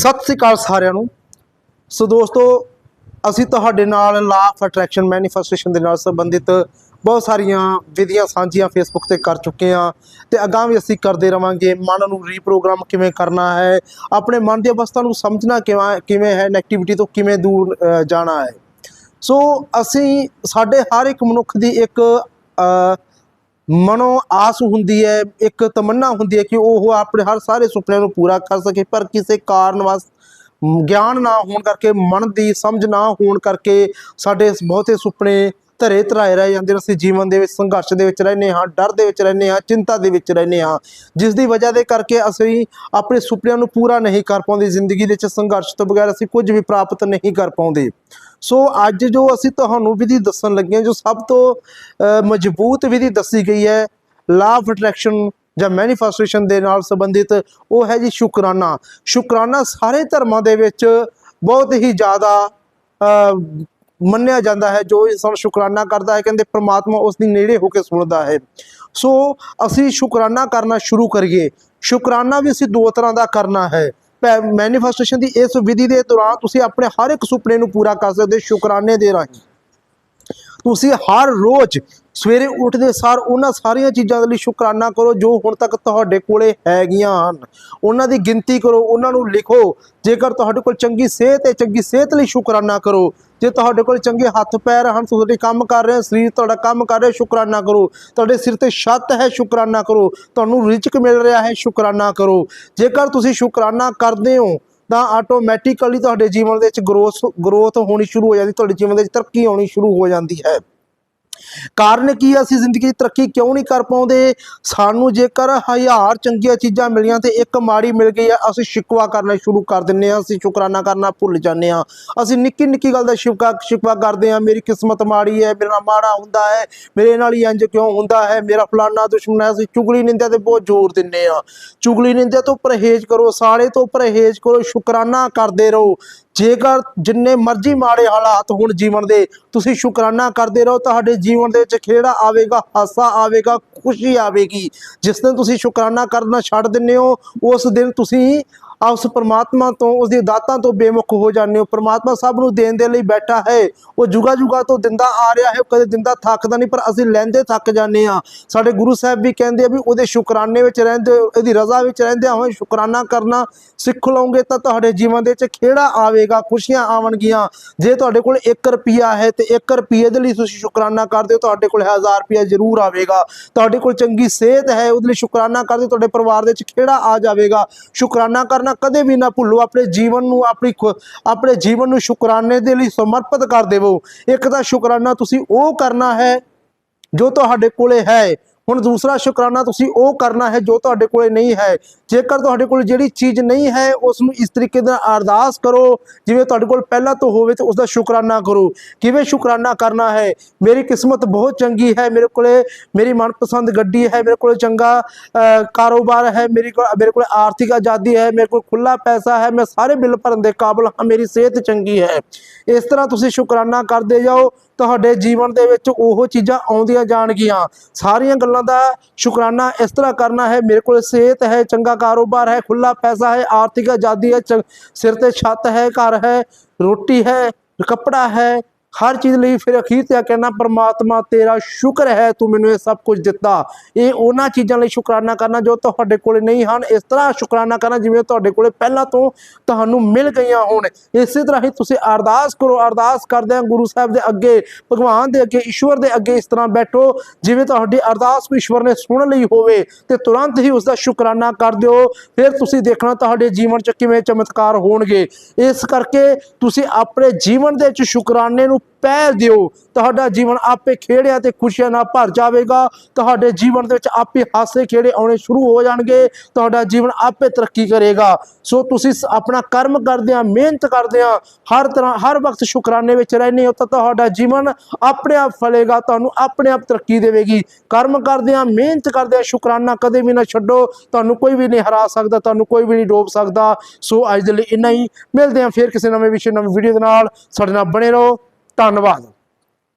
ਸਤਿ ਸ੍ਰੀ ਅਕਾਲ ਸਾਰਿਆਂ ਨੂੰ। ਸੋ ਦੋਸਤੋ, ਅਸੀਂ ਤੁਹਾਡੇ ਨਾਲ ਲਾ ਆਫ ਅਟਰੈਕਸ਼ਨ ਮੈਨੀਫੈਸਟੇਸ਼ਨ ਦੇ ਨਾਲ ਸੰਬੰਧਿਤ ਬਹੁਤ ਸਾਰੀਆਂ ਵਿਧੀਆਂ ਸਾਂਝੀਆਂ ਫੇਸਬੁੱਕ ਤੇ ਕਰ ਚੁੱਕੇ ਹਾਂ ਤੇ ਅਗਾਂਹ ਵੀ ਅਸੀਂ ਕਰਦੇ ਰਵਾਂਗੇ। ਮਨ ਨੂੰ ਰੀਪ੍ਰੋਗਰਾਮ ਕਿਵੇਂ ਕਰਨਾ ਹੈ, ਆਪਣੇ ਮਨ ਦੀ ਅਵਸਥਾ ਨੂੰ ਸਮਝਣਾ ਕਿਵੇਂ ਕਿਵੇਂ ਹੈ ਨੈਗੇਟਿਵਿਟੀ ਤੋਂ ਕਿਵੇਂ ਦੂਰ ਜਾਣਾ ਹੈ। ਸੋ ਅਸੀਂ, ਸਾਡੇ ਹਰ ਇੱਕ ਮਨੁੱਖ ਦੀ ਇੱਕ ਮਨੋ ਆਸ ਹੁੰਦੀ ਹੈ, ਇੱਕ ਤਮੰਨਾ ਹੁੰਦੀ ਹੈ ਕਿ ਉਹ ਆਪਣੇ ਹਰ ਸਾਰੇ ਸੁਪਨਿਆਂ ਨੂੰ ਪੂਰਾ ਕਰ ਸਕੇ, ਪਰ ਕਿਸੇ ਕਾਰਨ ਵਸ ਗਿਆਨ ਨਾ ਹੋਣ ਕਰਕੇ, ਮਨ ਦੀ ਸਮਝ ਨਾ ਹੋਣ ਕਰਕੇ ਸਾਡੇ ਬਹੁਤੇ ਸੁਪਨੇ ਧਰੇ ਧਰਾਏ ਰਹਿ ਜਾਂਦੇ ਨੇ ਅਸੀਂ ਜੀਵਨ ਦੇ ਵਿੱਚ ਸੰਘਰਸ਼ ਦੇ ਵਿੱਚ ਰਹਿੰਦੇ ਹਾਂ ਡਰ ਦੇ ਵਿੱਚ ਰਹਿੰਦੇ ਹਾਂ ਚਿੰਤਾ ਦੇ ਵਿੱਚ ਰਹਿੰਦੇ ਹਾਂ। ਜਿਸ ਦੀ ਵਜ੍ਹਾ ਦੇ ਕਰਕੇ ਅਸੀਂ ਆਪਣੇ ਸੁਪਨਿਆਂ ਨੂੰ ਪੂਰਾ ਨਹੀਂ ਕਰ ਪਾਉਂਦੇ ਜ਼ਿੰਦਗੀ ਦੇ ਵਿੱਚ ਸੰਘਰਸ਼ ਤੋਂ ਬਗੈਰ ਅਸੀਂ ਕੁਝ ਵੀ ਪ੍ਰਾਪਤ ਨਹੀਂ ਕਰ ਪਾਉਂਦੇ। ਸੋ ਅੱਜ ਜੋ ਅਸੀਂ ਤੁਹਾਨੂੰ ਵਿਧੀ ਦੱਸਣ ਲੱਗੇ ਹਾਂ ਜੋ ਸਭ ਤੋਂ ਮਜ਼ਬੂਤ ਵਿਧੀ ਦੱਸੀ ਗਈ ਹੈ ਲਾ ਆਫ ਅਟਰੈਕਸ਼ਨ ਜਾਂ ਮੈਨੀਫੈਸਟੇਸ਼ਨ ਦੇ ਨਾਲ ਸੰਬੰਧਿਤ ਉਹ ਹੈ ਜੀ ਸ਼ੁਕਰਾਨਾ। ਸ਼ੁਕਰਾਨਾ ਸਾਰੇ ਧਰਮਾਂ ਦੇ ਵਿੱਚ ਬਹੁਤ ਹੀ ਜ਼ਿਆਦਾ ਅ, ਮੰਨਿਆ ਜਾਂਦਾ ਹੈ, ਜੋ ਇਨਸਾਨ ਸ਼ੁਕਰਾਨਾ ਕਰਦਾ ਹੈ, ਕਹਿੰਦੇ ਪ੍ਰਮਾਤਮਾ ਉਸ ਦੀ ਨੇੜੇ ਹੋ ਕੇ ਸੁਣਦਾ ਹੈ। ਸੋ ਅਸੀਂ ਸ਼ੁਕਰਾਨਾ ਕਰਨਾ ਸ਼ੁਰੂ ਕਰੀਏ। ਸ਼ੁਕਰਾਨਾ ਵੀ ਅਸੀਂ ਦੋ ਤਰ੍ਹਾਂ ਦਾ ਕਰਨਾ ਹੈ। ਮੈਨੀਫੈਸਟੇਸ਼ਨ ਦੀ ਇਸ ਵਿਧੀ ਦੇ ਦੌਰਾਨ ਤੁਸੀਂ ਆਪਣੇ ਹਰ ਇੱਕ ਸੁਪਨੇ ਨੂੰ ਪੂਰਾ ਕਰ ਸਕਦੇ ਹੋ, ਸ਼ੁਕਰਾਨੇ ਦੇ ਰਾਹੀਂ। ਤੁਸੀਂ ਹਰ ਰੋਜ਼ ਸਵੇਰੇ ਉੱਠਦੇ ਸਾਰ ਉਹਨਾਂ ਸਾਰੀਆਂ ਚੀਜ਼ਾਂ ਦੇ ਲਈ ਸ਼ੁਕਰਾਨਾ ਕਰੋ ਜੋ ਹੁਣ ਤੱਕ ਤੁਹਾਡੇ ਕੋਲੇ ਹੈਗੀਆਂ ਹਨ। ਉਹਨਾਂ ਦੀ ਗਿਣਤੀ ਕਰੋ, ਉਹਨਾਂ ਨੂੰ ਲਿਖੋ। ਜੇਕਰ ਤੁਹਾਡੇ ਕੋਲ ਚੰਗੀ ਸਿਹਤ ਹੈ, ਚੰਗੀ ਸਿਹਤ ਲਈ ਸ਼ੁਕਰਾਨਾ ਕਰੋ। ਜੇ ਤੁਹਾਡੇ ਕੋਲ ਚੰਗੇ ਹੱਥ ਪੈਰ ਹਨ, ਤੁਸੀਂ ਕੰਮ ਕਰ ਰਹੇ ਸਰੀਰ ਤੁਹਾਡਾ ਕੰਮ ਕਰ ਰਿਹਾ, ਸ਼ੁਕਰਾਨਾ ਕਰੋ। ਤੁਹਾਡੇ ਸਿਰ ਤੇ ਛੱਤ ਹੈ, ਸ਼ੁਕਰਾਨਾ ਕਰੋ। ਤੁਹਾਨੂੰ ਰਿਜ਼ਕ ਮਿਲ ਰਿਹਾ ਹੈ, ਸ਼ੁਕਰਾਨਾ ਕਰੋ। ਜੇਕਰ ਤੁਸੀਂ ਸ਼ੁਕਰਾਨਾ ਕਰਦੇ ਹੋ ਤਾਂ ਆਟੋਮੈਟਿਕਲੀ ਤੁਹਾਡੇ ਜੀਵਨ ਦੇ ਵਿੱਚ ਗਰੋਥ ਗਰੋਥ ਹੋਣੀ ਸ਼ੁਰੂ ਹੋ ਜਾਂਦੀ, ਤੁਹਾਡੇ ਜੀਵਨ ਦੇ ਵਿੱਚ ਤਰੱਕੀ ਆਉਣੀ ਸ਼ੁਰੂ ਹੋ ਜਾਂਦੀ ਹੈ। ਕਾਰਨ ਕੀ ਆ, ਅਸੀਂ ਜ਼ਿੰਦਗੀ 'ਚ ਤਰੱਕੀ ਕਿਉਂ ਨਹੀਂ ਕਰ ਪਾਉਂਦੇ? ਸਾਨੂੰ ਜੇਕਰ ਹਜ਼ਾਰ ਚੰਗੀਆਂ ਚੀਜ਼ਾਂ ਮਿਲੀਆਂ ਤੇ ਇੱਕ ਮਾੜੀ ਮਿਲ ਗਈ ਆ ਅਸੀਂ ਸ਼ਿਕਵਾ ਕਰਨਾ ਸ਼ੁਰੂ ਕਰ ਦਿੰਨੇ ਆ ਅਸੀਂ ਸ਼ੁਕਰਾਨਾ ਕਰਨਾ ਭੁੱਲ ਜਾਂਦੇ ਆ। ਅਸੀਂ ਨਿੱਕੀ ਨਿੱਕੀ ਗੱਲ ਦਾ ਸ਼ਿਕਵਾ ਸ਼ਿਕਵਾ ਕਰਦੇ ਆ ਮੇਰੀ ਕਿਸਮਤ ਮਾੜੀ ਹੈ ਮੇਰਾ ਮਾੜਾ ਹੁੰਦਾ ਹੈ ਮੇਰੇ ਨਾਲ ਹੀ ਇੰਜ ਕਿਉਂ ਹੁੰਦਾ ਹੈ ਮੇਰਾ ਫਲਾਨਾ ਦੁਸ਼ਮਣ ਹੈ ਅਸੀਂ ਚੁਗਲੀ ਨਿੰਦਿਆ ਤੇ ਬਹੁਤ ਜ਼ੋਰ ਦਿੰਨੇ ਆ। ਚੁਗਲੀ ਨਿੰਦਿਆ ਤੋਂ ਪਰਹੇਜ਼ ਕਰੋ ਸਾਰੇ ਤੋਂ ਪਰਹੇਜ਼ ਕਰੋ ਸ਼ੁਕਰਾਨਾ ਕਰਦੇ ਰਹੋ। ਜੇਕਰ ਜਿੰਨੇ ਮਰਜ਼ੀ ਮਾੜੇ ਹਾਲਾਤ ਹੋਣ ਜੀਵਨ ਦੇ, ਤੁਸੀਂ ਸ਼ੁਕਰਾਨਾ ਕਰਦੇ ਰਹੋ, ਤੁਹਾਡੇ ਜੀਵਨ ਦੇ ਵਿੱਚ ਖੇੜਾ ਆਵੇਗਾ, ਹਾਸਾ ਆਵੇਗਾ, ਖੁਸ਼ੀ ਆਵੇਗੀ। ਜਿਸ ਦਿਨ ਤੁਸੀਂ ਸ਼ੁਕਰਾਨਾ ਕਰਨਾ ਛੱਡ ਦਿੰਦੇ ਹੋ, ਉਸ ਦਿਨ ਤੁਸੀਂ ਉਸ ਪਰਮਾਤਮਾ ਤੋਂ ਉਸ ਦੀ ਦਾਤਾਂ ਤੋਂ ਬੇਮੁਖ ਹੋ ਜਾਂਦੇ ਹੋ। ਪਰਮਾਤਮਾ ਸਭ ਨੂੰ ਦੇਣ ਦੇ ਲਈ ਬੈਠਾ ਹੈ। ਉਹ ਜੁਗਾ ਜੁਗਾ ਤੋਂ ਦਿੰਦਾ ਆ ਰਿਹਾ ਹੈ। ਕਦੇ ਦਿੰਦਾ ਥੱਕਦਾ ਨਹੀਂ ਪਰ ਅਸੀਂ ਲੈਂਦੇ ਥੱਕ ਜਾਂਦੇ ਆ ਸਾਡੇ ਗੁਰੂ ਸਾਹਿਬ ਵੀ ਕਹਿੰਦੇ ਆ ਵੀ ਉਹਦੇ ਸ਼ੁਕਰਾਨੇ ਵਿੱਚ ਰਹਿੰਦੇ ਇਹਦੀ ਰਜ਼ਾ ਵਿੱਚ ਰਹਿੰਦੇ ਹੋਏ ਸ਼ੁਕਰਾਨਾ ਕਰਨਾ ਸਿੱਖ ਲਓਗੇ ਤਾਂ ਤੁਹਾਡੇ ਜੀਵਨ ਦੇ ਵਿੱਚ ਖੇੜਾ ਆਵੇਗਾ ਖੁਸ਼ੀਆਂ ਆਉਣਗੀਆਂ ਜੇ ਤੁਹਾਡੇ ਕੋਲ 1 ਰੁਪਿਆ ਹੈ ਤੇ 1 ਰੁਪਏ ਦੇ ਲਈ ਤੁਸੀਂ ਸ਼ੁਕਰਾਨਾ ਕਰਦੇ ਹੋ ਤੁਹਾਡੇ ਕੋਲ 1000 ਰੁਪਿਆ ਜ਼ਰੂਰ ਆਵੇਗਾ। ਤੁਹਾਡੇ ਕੋਲ ਚੰਗੀ ਸਿਹਤ ਹੈ ਉਹਦੇ ਲਈ ਸ਼ੁਕਰਾਨਾ ਕਰਦੇ ਹੋ, ਤੁਹਾਡੇ ਪਰਿਵਾਰ ਦੇ ਵਿੱਚ ਖੇੜਾ ਆ ਜਾਵੇਗਾ। ਸ਼ੁਕਰਾਨਾ ਕਰਨਾ ਕਦੇ ਵੀ ਨਾ ਭੁੱਲੋ। ਆਪਣੇ ਜੀਵਨ ਨੂੰ, ਆਪਣੀ ਖੁ- ਆਪਣੇ ਜੀਵਨ ਨੂੰ ਸ਼ੁਕਰਾਨੇ ਦੇ ਲਈ ਸਮਰਪਿਤ ਕਰ ਦੇਵੋ। ਇੱਕ ਤਾਂ ਸ਼ੁਕਰਾਨਾ ਤੁਸੀਂ ਉਹ ਕਰਨਾ ਹੈ ਜੋ ਤੁਹਾਡੇ ਕੋਲੇ ਹੈ। ਹੁਣ ਦੂਸਰਾ ਸ਼ੁਕਰਾਨਾ ਤੁਸੀਂ ਉਹ ਕਰਨਾ ਹੈ ਜੋ ਤੁਹਾਡੇ ਕੋਲੇ ਨਹੀਂ ਹੈ। ਜੇਕਰ ਤੁਹਾਡੇ ਕੋਲ ਜਿਹੜੀ ਚੀਜ਼ ਨਹੀਂ ਹੈ ਉਸ ਨੂੰ ਇਸ ਤਰੀਕੇ ਨਾਲ ਅਰਦਾਸ ਕਰੋ, ਜਿਵੇਂ ਤੁਹਾਡੇ ਕੋਲ ਪਹਿਲਾਂ ਤੋਂ ਹੋਵੇ ਤੇ ਉਸ ਦਾ ਸ਼ੁਕਰਾਨਾ ਕਰੋ। ਕਿਵੇਂ ਸ਼ੁਕਰਾਨਾ ਕਰਨਾ ਹੈ? ਮੇਰੀ ਕਿਸਮਤ ਬਹੁਤ ਚੰਗੀ ਹੈ, ਮੇਰੇ ਕੋਲੇ ਮੇਰੀ ਮਨਪਸੰਦ ਗੱਡੀ ਹੈ, ਮੇਰੇ ਕੋਲੇ ਚੰਗਾ ਕਾਰੋਬਾਰ ਹੈ, ਮੇਰੀ ਕੋਲ, ਮੇਰੇ ਕੋਲ ਆਰਥਿਕ ਆਜ਼ਾਦੀ ਹੈ, ਮੇਰੇ ਕੋਲ ਖੁੱਲਾ ਪੈਸਾ ਹੈ, ਮੈਂ ਸਾਰੇ ਬਿੱਲ ਭਰਨ ਦੇ ਕਾਬਲ ਹਾਂ, ਮੇਰੀ ਸਿਹਤ ਚੰਗੀ ਹੈ। ਇਸ ਤਰ੍ਹਾਂ ਤੁਸੀਂ ਸ਼ੁਕਰਾਨਾ ਕਰਦੇ ਜਾਓ। ਤੁਹਾਡੇ ਜੀਵਨ ਦੇ ਵਿੱਚ ਉਹ ਚੀਜ਼ਾਂ ਆਉਂਦੀਆਂ ਜਾਣਗੀਆਂ। ਸਾਰੀਆਂ ਗੱਲਾਂ ਦਾ ਸ਼ੁਕਰਾਨਾ ਇਸ ਤਰ੍ਹਾਂ ਕਰਨਾ ਹੈ, ਮੇਰੇ ਕੋਲ ਸਿਹਤ ਹੈ, ਚੰਗਾ ਕਾਰੋਬਾਰ ਹੈ ਖੁੱਲਾ ਪੈਸਾ ਹੈ, ਆਰਥਿਕ ਆਜ਼ਾਦੀ ਹੈ, ਚੰ- ਸਿਰ ਤੇ ਛੱਤ ਹੈ, ਘਰ ਹੈ, ਰੋਟੀ ਹੈ, ਕੱਪੜਾ ਹੈ ਹਰ ਚੀਜ਼ ਲਈ ਫਿਰ ਅਖੀਰ ਤੇ ਆ ਕਹਿਣਾ ਪ੍ਰਮਾਤਮਾ, ਤੇਰਾ ਸ਼ੁਕਰ ਹੈ ਤੂੰ ਮੈਨੂੰ ਇਹ ਸਭ ਕੁਝ ਦਿੱਤਾ। ਇਹ ਉਹਨਾਂ ਚੀਜ਼ਾਂ ਲਈ ਸ਼ੁਕਰਾਨਾ ਕਰਨਾ ਜੋ ਤੁਹਾਡੇ ਕੋਲੇ ਨਹੀਂ ਹਨ। ਇਸ ਤਰ੍ਹਾਂ ਸ਼ੁਕਰਾਨਾ ਕਰਨਾ ਜਿਵੇਂ ਤੁਹਾਡੇ ਕੋਲੇ ਪਹਿਲਾਂ ਤੋਂ ਤੁਹਾਨੂੰ ਮਿਲ ਗਈਆਂ ਹੋਣ। ਇਸੇ ਤਰ੍ਹਾਂ ਹੀ ਤੁਸੀਂ ਅਰਦਾਸ ਕਰੋ, ਅਰਦਾਸ ਕਰਦੇ ਆ ਗੁਰੂ ਸਾਹਿਬ ਦੇ ਅੱਗੇ, ਭਗਵਾਨ ਦੇ ਅੱਗੇ, ਈਸ਼ਵਰ ਦੇ ਅੱਗੇ ਇਸ ਤਰ੍ਹਾਂ ਬੈਠੋ, ਜਿਵੇਂ ਤੁਹਾਡੀ ਅਰਦਾਸ ਨੂੰ ਈਸ਼ਵਰ ਨੇ ਸੁਣ ਲਈ ਹੋਵੇ ਤੇ ਤੁਰੰਤ ਹੀ ਉਸ ਦਾ ਸ਼ੁਕਰਾਨਾ ਕਰ ਦਿਓ। ਫਿਰ ਤੁਸੀਂ ਦੇਖਣਾ ਤੁਹਾਡੇ ਜੀਵਨ 'ਚ ਕਿਵੇਂ ਚਮਤਕਾਰ ਹੋਣਗੇ। ਇਸ ਕਰਕੇ ਤੁਸੀਂ ਆਪਣੇ ਜੀਵਨ ਦੇ ਵਿੱਚ ਸ਼ੁਕਰਾਨੇ ਨੂੰ ਪਹਿਲ ਦਿਓ। ਤੁਹਾਡਾ ਜੀਵਨ ਆਪੇ ਖੇੜਿਆਂ ਤੇ ਖੁਸ਼ੀਆਂ ਨਾਲ ਭਰ ਜਾਵੇਗਾ। ਤੁਹਾਡੇ ਜੀਵਨ ਦੇ ਵਿੱਚ ਆਪੇ ਹਾਸੇ ਖੇੜੇ ਆਉਣੇ ਸ਼ੁਰੂ ਹੋ ਜਾਣਗੇ। ਤੁਹਾਡਾ ਜੀਵਨ ਆਪੇ ਤਰੱਕੀ ਕਰੇਗਾ। ਸੋ ਤੁਸੀਂ ਆਪਣਾ ਕਰਮ ਕਰਦੇ ਆ, ਮਿਹਨਤ ਕਰਦੇ ਆ, ਹਰ ਤਰ੍ਹਾਂ, ਹਰ ਵਕਤ ਸ਼ੁਕਰਾਨੇ ਵਿੱਚ ਰਹਿੰਦੇ ਹੋ ਤਾਂ ਤੁਹਾਡਾ ਜੀਵਨ ਆਪਣੇ ਆਪ ਫਲੇਗਾ, ਤੁਹਾਨੂੰ ਆਪਣੇ ਆਪ ਤਰੱਕੀ ਦੇਵੇਗੀ। ਕਰਮ ਕਰਦੇ ਆ, ਮਿਹਨਤ ਕਰਦੇ ਆ, ਸ਼ੁਕਰਾਨਾ ਕਦੇ ਵੀ ਨਾ ਛੱਡੋ। ਤੁਹਾਨੂੰ ਕੋਈ ਵੀ ਨਹੀਂ ਹਰਾ ਸਕਦਾ, ਤੁਹਾਨੂੰ ਕੋਈ ਵੀ ਨਹੀਂ ਡੋਬ ਸਕਦਾ। ਸੋ ਅੱਜ ਦੇ ਲਈ ਇੰਨਾ ਹੀ। ਮਿਲਦੇ ਆ ਫਿਰ ਕਿਸੇ ਨਵੇਂ ਵਿਸ਼ੇ, ਨਵੀਂ ਵੀਡੀਓ ਦੇ ਨਾਲ। ਸਾਡੇ ਨਾਲ ਬਣੇ ਰਹੋ। ਧੰਨਵਾਦ।